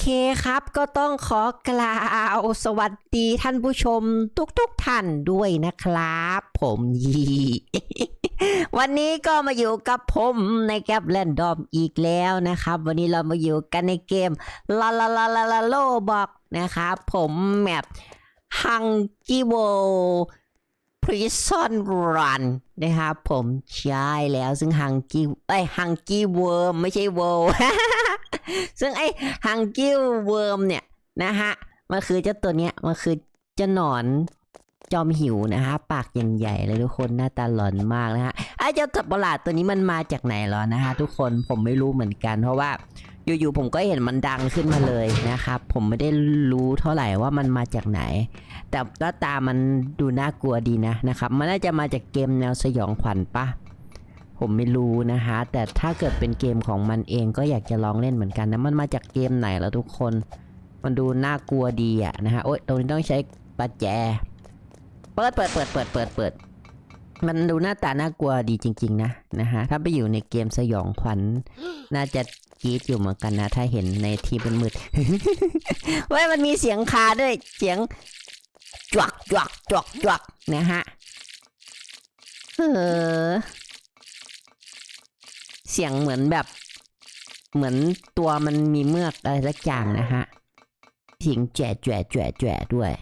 เคครับ ก็ต้องขอกล่าวสวัสดีท่านผู้ชมทุกๆทท่านด้วยนะครับ ผมยีวันนี้ก็มาอยู่กับผมในแกปแรนดอมอีกแล้วนะครับ วันนี้เรามาอยู่กันในเกมลาลาลาลาลาโลบอกนะครับ ผมแมปฮังกิโว Prison Run นะครับผมใช่แล้วซึ่งฮังกี้ไอฮังกี้เวิร์มไม่ใช่เวิร์ ซึ่งไอ้ฮังกี้เวิร์มเนี่ยนะฮะ มันคือเจ้าตัวเนี้ย มันคือเจ้าหนอนจอมหิวนะฮะ ปากใหญ่ๆเลยทุกคนหน้าตาหลอนมากนะฮะไอ้เจ้าตับประหลาดตัวนี้มันมาจากไหนหรอนะฮะทุกคนผมไม่รู้เหมือนกัน เพราะว่าอยู่ๆผมก็เห็นมันดังขึ้นมาเลยนะครับผมไม่ได้รู้เท่าไหร่ว่ามันมาจากไหน แต่หน้าตามันดูน่ากลัวดีนะนะครับ มันน่าจะมาจากเกมแนวสยองขวัญปะ ผมไม่รู้นะฮะ แต่ถ้าเกิดเป็นเกมของมันเองก็อยากจะลองเล่นเหมือนกันนะ มันมาจากเกมไหนแล้วทุกคน มันดูน่ากลัวดีอะนะฮะ โอ๊ย ตรงนี้ต้องใช้ปัจแจ เปิดเปิดเปิดเปิดเปิดเปิด มันดูหน้าตาน่ากลัวดีจริง ๆ นะนะฮะ ถ้าไปอยู่ในเกมสยองขวัญน่าจะกรีดอยู่เหมือนกันนะ ถ้าเห็นในทีเป็นมืดว้ยมันมีเสียงคาด้วย เสียงจวกจวกจวกจวกนะฮะ เออ สียงเหมือนแบบ เหมือนตัวมันมีเมือกอะไรสักอย่างนะฮะเสียงแจ๋แจ๋แจ๋แจ๋ด้วย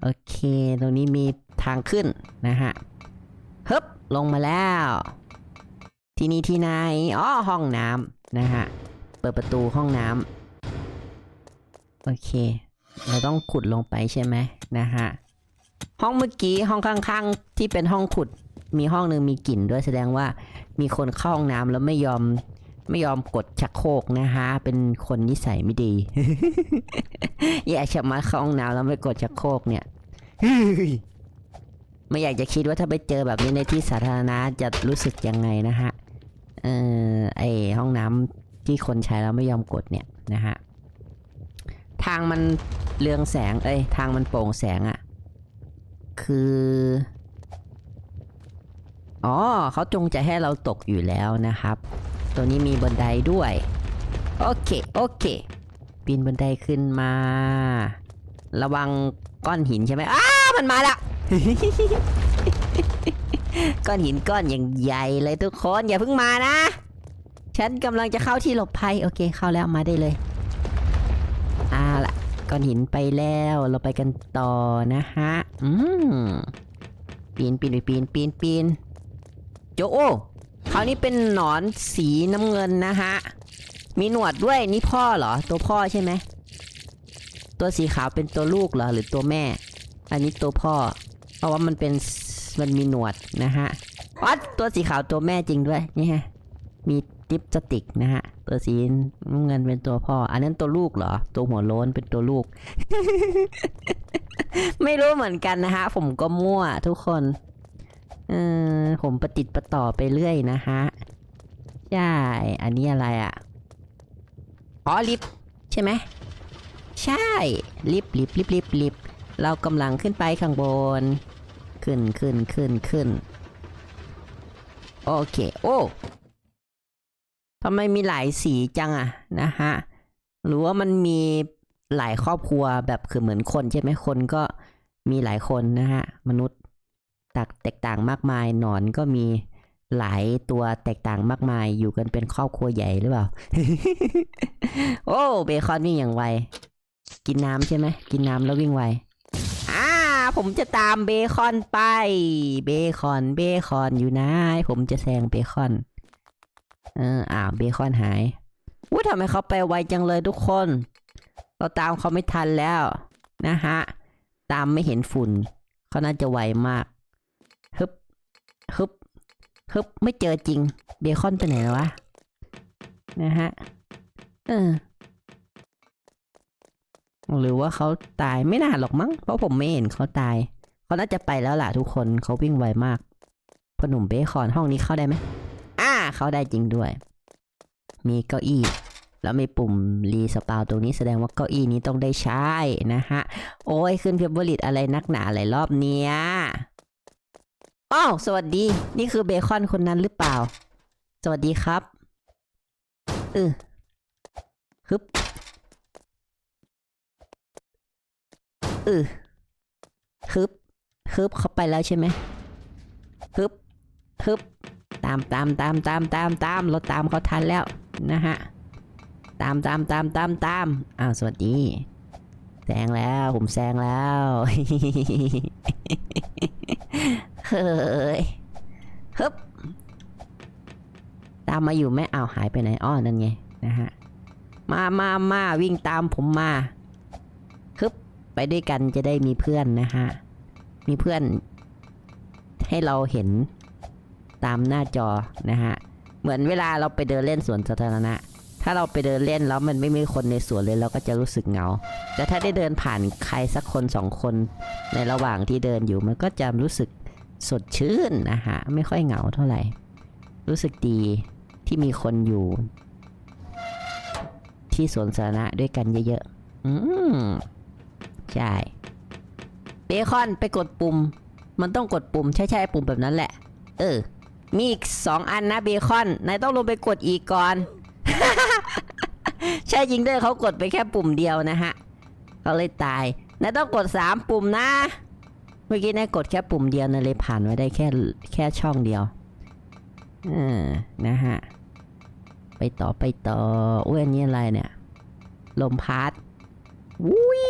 โอเค ตรงนี้มีทางขึ้นนะฮะฮึบลงมาแล้ว ที่นี่ที่ไหนอ๋อห้องน้ำนะฮะ เปิดประตูห้องน้ำโอเค เราต้องขุดลงไปใช่ไหมนะฮะห้องเมื่อกี้ห้องข้างๆ ที่เป็นห้องขุดมีห้องหนึ่งมีกลิ่นด้วยแสดงว่า มีคนเข้าห้องน้ำแล้วไม่ยอมไม่ยอมกดชักโครกนะฮะ เป็นคนนิสัยไม่ดีอยากจะมาเข้าห้องน้ำแล้วไม่กดชักโครกเนี่ยไม่อยากจะคิดว่าถ้าไปเจอแบบนี้ในที่สาธารณะจะรู้สึกยังไงนะฮะ เออไอห้องน้ำที่คนใช้แล้วไม่ยอมกดเนี่ยนะฮะ ทางมันเรืองแสง เอ้ย ทางมันโปร่งแสงอะ่ะ คือ อ๋อเขาจงใจให้เราตกอยู่แล้วนะครับ ตัวนี้มีบันไดด้วย โอเค โอเค ปีนบันไดขึ้นมา ระวังก้อนหินใช่ไหมอ้ามันมาแล้วก้อนหินก้อนอย่างใหญ่เลยทุกคนอย่าเพิ่งมานะ ฉันกำลังจะเข้าที่หลบภัยโอเคเข้าแล้วมาได้เลยอ่าละก้อนหินไปแล้วเราไปกันต่อนะฮะอืมปีนปีนปีนปีนปีน โจโอ้คราวนี้เป็นหนอนสีน้ำเงินนะฮะ มีหนวดด้วยนี่พ่อเหรอ ตัวพ่อใช่ไหม ตัวสีขาวเป็นตัวลูกเหรอหรือตัวแม่ อันนี้ตัวพ่อ เพราะว่ามันเป็นมันมีหนวดนะฮะอ๋อตัวสีขาวตัวแม่จริงด้วยนี่ฮะ มีลิปสติกนะฮะ ตัวสีน้ำเงินเป็นตัวพ่อ อันนั้นตัวลูกเหรอ ตัวหัวโล้นเป็นตัวลูก ไม่รู้เหมือนกันนะฮะ ผมก็มั่วทุกคน เออผมประติดประต่อไปเรื่อยนะฮะใช่ อันนี้อะไรอะ่ะ อ๋อลิฟใช่ไหม ใช่ ลิฟลิฟลิฟลิฟลิฟเรากำลังขึ้นไปข้างบน ขึ้นขึ้นขึ้นขึ้น โอเค โอ้ทำไมมีหลายสีจังอะนะฮะ หรือว่ามันมีหลายครอบครัวแบบคือเหมือนคนใช่ไหมคนก็มีหลายคนนะฮะ มนุษย์ แตกต่างมากมายหนอนก็มีหลายตัวแตกต่างมากมายอยู่กันเป็นครอบครัวใหญ่หรือเปล่า โอ้เบคอนวิ่งอย่างไว กินน้ำใช่ไหมกินน้ำแล้ววิ่งไวอ่าผมจะตามเบคอนไป เบคอนเบคอนอยู่นะผมจะแซงเบคอนเอออ้าวเบคอนหายวู้ทำไมเขาไปไวจังเลยทุกคน เราตามเขาไม่ทันแล้วนะฮะ ตามไม่เห็นฝุ่น เขาน่าจะไวมาก ฮึบฮึบไม่เจอจริง เบคอนไปไหนแล้ววะ นะฮะ เออ หรือว่าเขาตายไม่น่าหรอกมั้ง เพราะผมไม่เห็นเขาตาย เขาน่าจะไปแล้วล่ะทุกคนเขาวิ่งไวมากพหนุ่มเบคอนห้องนี้เข้าได้ไหมอ่า เข้าได้จริงด้วย มีเก้าอี้ แล้วมีปุ่มรีสปาวตรงนี้แสดงว่าเก้าอี้นี้ต้องได้ใช้นะฮะ โอ้ยขึ้นเฟเวอริตอะไรนักหนาหลายรอบเนี้ย อ้าวสวัสดี นี่คือเบคอนคนนั้นหรือเปล่า สวัสดีครับเออฮึบเออฮึบฮึบเขาไปแล้วใช่ไหมฮึบฮึบตามตามตามตามตามตามเราตามเขาทันแล้วนะฮะตามตามตามตามตามอ้าวสวัสดีแซงแล้วผมแซงแล้ว เฮ้ยฮึบตามมาอยู่ไหมอ้าวหายไปไหนอ้อนั่นไงนะฮะมามามาวิ่งตามผมมาฮึบไปด้วยกันจะได้มีเพื่อนนะฮะมีเพื่อน ให้เราเห็นตามหน้าจอนะฮะเหมือนเวลาเราไปเดินเล่นสวนสาธารณะ ถ้าเราไปเดินเล่นแล้วมันไม่มีคนในสวนเลยเราก็จะรู้สึกเหงา แต่ถ้าได้เดินผ่านใครสักคนสองคนในระหว่างที่เดินอยู่มันก็จะรู้สึก สดชื่นนะฮะ ไม่ค่อยเหงาเท่าไหร่ รู้สึกดีที่มีคนอยู่ ที่สวนสาธารณะด้วยกันเยอะๆ อืม ใช่ เบคอนไปกดปุ่ม มันต้องกดปุ่ม ใช่ใช่ปุ่มแบบนั้นแหละ เออ มีอีกสองอันนะเบคอน นายต้องลงไปกดอีกก่อน ใช่จริงด้วยเขากดไปแค่ปุ่มเดียวนะฮะเขาเลยตาย นายต้องกดสามปุ่มนะ เมื่อกี้นายกดแค่ปุ่มเดียวนายเลยผ่านไว้ได้แค่แค่ช่องเดียวเออนะฮะ ไปต่อไปต่ออุ้ยอันนี้อะไรเนี่ย ลมพัดวุ้ย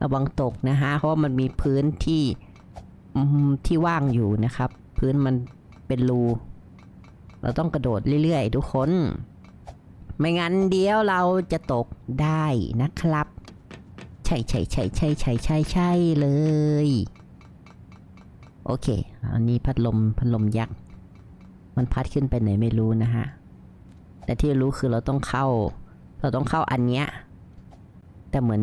ระวังตกนะฮะ เพราะมันมีพื้นที่ที่ว่างอยู่นะครับ พื้นมันเป็นรู เราต้องกระโดดเรื่อยๆ ทุกคน ไม่งั้นเดี๋ยวเราจะตกได้นะครับ ช่ใช่ใช่ใช่ใช่ใช่ใช่เลย โอเค อันนี้พัดลมพัดลมยักษ์ มันพัดขึ้นไปไหนไม่รู้นะฮะ แต่ที่รู้คือเราต้องเข้า เราต้องเข้าอันเนี้ย แต่เหมือน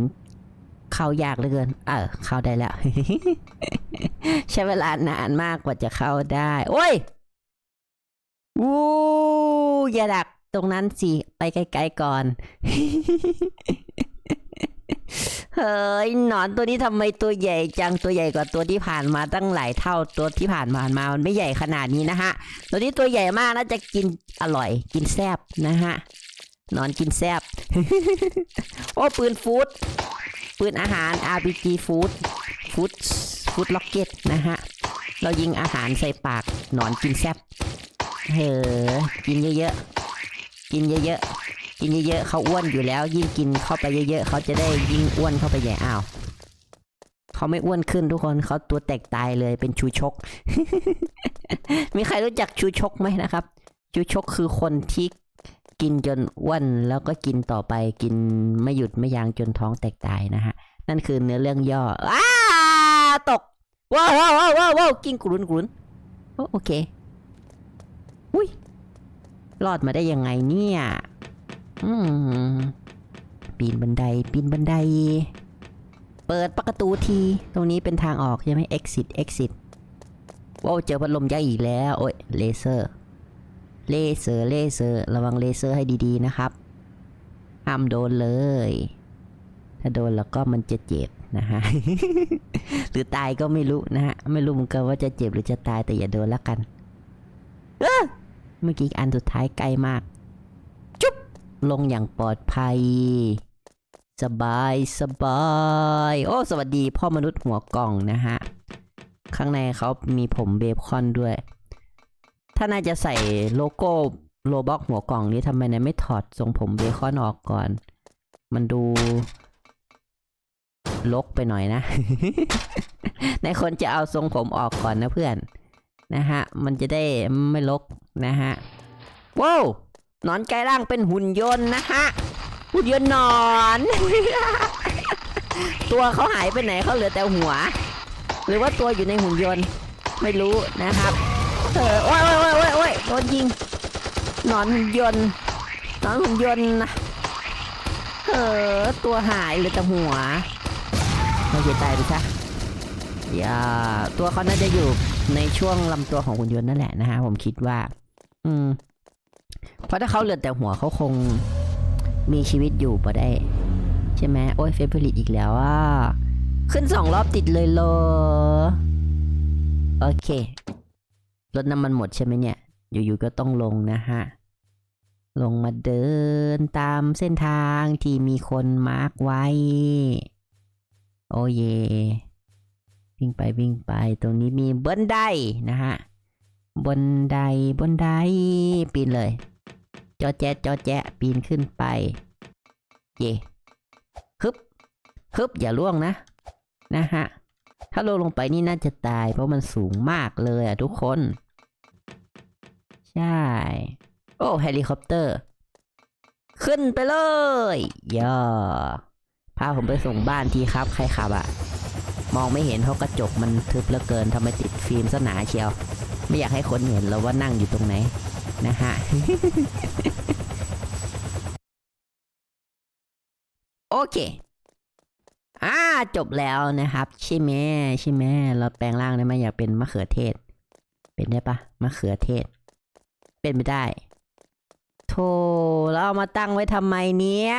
เข้ายากเหลือเกิน เออเข้าได้แล้ว ใช้เวลานานมากกว่าจะเข้าได้ โอ้ยวู้อย่าดักตรงนั้นสิ ไปไกลๆก่อน เฮ้ยหนอนตัวนี้ทำไมตัวใหญ่จังตัวใหญ่กว่าตัวที่ผ่านมาตั้งหลายเท่าตัวที่ผ่านมามามันไม่ใหญ่ขนาดนี้นะฮะ ตัวนี้ตัวใหญ่มากน่าจะกินอร่อยกินแซบนะฮะหนอนกินแซบโอ้ปืนฟูดปืนอาหาร RPG ฟูดฟูดฟูดล็อกเก็ตนะฮะ เรายิงอาหารใส่ปากหนอนกินแซบเฮ้อกินเยอะๆกินเยอะๆ กินเยอะๆเขาอ้วนอยู่แล้ว ยิ่งกินเข้าไปเยอะๆเขาจะได้ยิ่งอ้วนเข้าไปใหญ่อ้าวเขาไม่อ้วนขึ้นทุกคนเขาตัวแตกตายเลยเป็นชูชก มีใครรู้จักชูชกไหมนะครับ ชูชกคือคนที่กินจนอ้วนแล้วก็กินต่อไปกินไม่หยุดไม่ยั้งจนท้องแตกตายนะฮะ นั่นคือเนื้อเรื่องย่ออ้าตกว้าวว้าวว้าวว้าวาวกิ้งกรุนกรุนโอเคอุ้ยรอดมาได้ยังไงเนี่ย ปีนบันได ปีนบันได เปิดประตูที ตรงนี้เป็นทางออกใช่ไหม exit exit ว้าวเจอพัดลมยักษ์อีกแล้ว โอ้ยเลเซอร์ เลเซอร์ เลเซอร์ ระวังเลเซอร์ให้ดีๆนะครับ ห้ามโดนเลย ถ้าโดนแล้วก็มันจะเจ็บนะฮะ หรือตายก็ไม่รู้นะฮะ ไม่รู้เหมือนกันว่าจะเจ็บหรือจะตายแต่อย่าโดนละกัน เมื่อกี้อันสุดท้ายไกลมาก ลงอย่างปลอดภัย สบายสบาย โอ้ สวัสดีพ่อมนุษย์หัวกล่องนะฮะ ข้างในเขามีผมเบคอนด้วย ถ้าน่าจะใส่โลโก้โลบ็อกหัวกล่องนี้ทำไมนายไม่ถอดทรงผมเบคอนออกก่อน มันดูลกไปหน่อยนะ ในคนจะเอาทรงผมออกก่อนนะเพื่อน นะฮะ มันจะได้ไม่ลกนะฮะ ว้าว หนอนกลายร่างเป็นหุ่นยนต์นะฮะหุ่นยนต์นอน ตัวเขาหายไปไหนเขาเหลือแต่หัว หรือว่าตัวอยู่ในหุ่นยนต์ไม่รู้นะครับเออโอ้ยโอ้ยโอ้ยโอ้ยโอ้ยโดนยิงหนอนหุ่นยนต์หนอนหุ่นยนต์นะเออตัวหายเหลือแต่หัวเราจะตายไปซะอย่าตัวเขาน่าจะอยู่ในช่วงลำตัวของหุ่นยนต์นั่นแหละนะฮะผมคิดว่า อืม เพราะถ้าเขาเหลือแต่หัวเขาคงมีชีวิตอยู่ปะได้ ใช่ไหมโอ้ยเฟเบริตอีกแล้วอะขึ้นสองรอบติดเลยเหรอโอเครถน้ำมันหมดใช่ไหมเนี่ย อยู่ๆก็ต้องลงนะฮะ ลงมาเดินตามเส้นทางที่มีคนมาร์กไว้ โอเยวิ่งไปวิ่งไปตรงนี้มีเบันได้นะฮะ บนไดบนไดปีนเลย จอแจ๊จอแจ๊ปีนขึ้นไป เย่ฮึบฮึบอย่าล่วงนะ นะฮะ ถ้าลงลงไปนี่น่าจะตาย เพราะมันสูงมากเลยอะทุกคน ใช่ โอ้เฮลิคอปเตอร์ ขึ้นไปเลยย่อพาผมไปส่งบ้านทีครับ ใครขับอะมองไม่เห็นเพราะกระจกมันทึบเหลือเกินทำไมติดฟิล์มซะหนาเชียว ไม่อยากให้คนเห็นแล้วว่านั่งอยู่ตรงไหนนะฮะ โอเค อ่าจบแล้วนะครับ ใช่ไหมใช่ไหมเราแปลงร่างได้ไหมอยากเป็นมะเขือเทศ เป็นได้ปะมะเขือเทศ เป็นไม่ได้โธ่แล้วเอามาตั้งไว้ทำไมเนี่ย